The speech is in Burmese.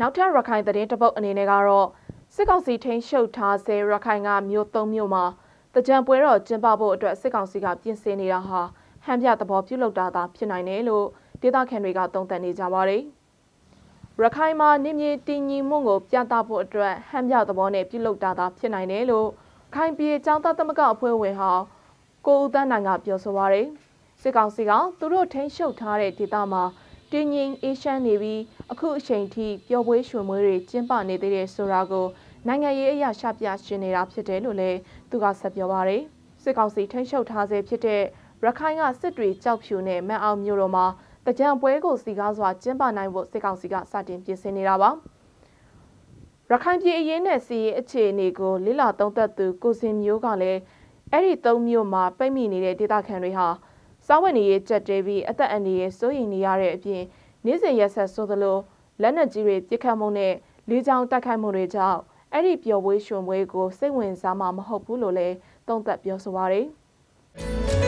နောက်ထပ်ရခိုင်သတင်းတစ်ပုတ်အနေနဲ့ကတော့စစ်ကောင်စီထိန်းချုပ်ထားဆဲရခိုင်ကမြို့သုံးမြို့မှာတကြံပွဲတော်ကျင်းပဖို့အတွက်စစ်ကောင်စီကပြင်ဆင်နေတာဟာဟန်ပြသဘောပြုလုပ်တာသာဖြစ်နိုင်တယ်လို့ဒေသခံတွေကသုံးသပ်နေကြပါတယ်။ရခိုင်မှာနေမြေတည်ငြိမ်မှုကိုပြသဖို့အတွက်ဟန်ပြသဘောနဲ့ပြုလုပ်တာသာဖြစ်နိုင်တယ်လို့ခိုင်ပြည်ចောင်းသားသမဂအဖွဲ့ဝင်ဟောင်းကိုဦးသန်းနိုင်ကပြောဆိုပါရယ်စစ်ကောင်စီကသူတို့ထိန်းချုပ်ထားတဲ့ဒေသမှာ တင်းငင်းအေးရှမ်းနေပြီးအခုအချိန်ထိပျော်ပွဲရွှင်ပွဲတွေကျင်းပနေသေးတယ်ဆိုတာကိုနိုင်ငံရေးအရာရှပြရှင်နေတာဖြစ်တယ်လို့လည်းသူကဆက်ပြောပါရယ်စစ်ကောင်စီထိန်းချုပ်ထားဆဲဖြစ်တဲ့ရခိုင်ကစစ်တွေကြောက်ဖြူနဲ့မန်အောင်မြို့တော်မှာတကြံပွဲကိုစီကားစွာကျင်းပနိုင်ဖို့စစ်ကောင်စီကစတင်ပြင်ဆင်နေတာပါရခိုင်ပြည်အရေးနဲ့စီရေးအခြေအနေကိုလိလာသုံးသက်သူကိုစင်မျိုးကလည်းအဲ့ဒီသုံးမျိုးမှာပိတ်မိနေတဲ့ဒေသခံတွေဟာ စားဝတ်နေရေးကြက်တဲပြီးအသက်အန္တရာယ်စိုးရိမ်နေရတဲ့အပြင်နေ့စဉ်ရက်ဆက်ဆိုသလိုလက်နက်ကြီးတွေပစ်ခတ်မှုနဲ့လေကြောင်းတိုက်ခိုက်မှုတွေကြောင့်အဲ့ဒီပျော်ပွဲရွှင်ပွဲကိုစိတ်ဝင်စားမှာမဟုတ်ဘူးလို့လည်းသုံးသပ်ပြောဆိုပါရယ်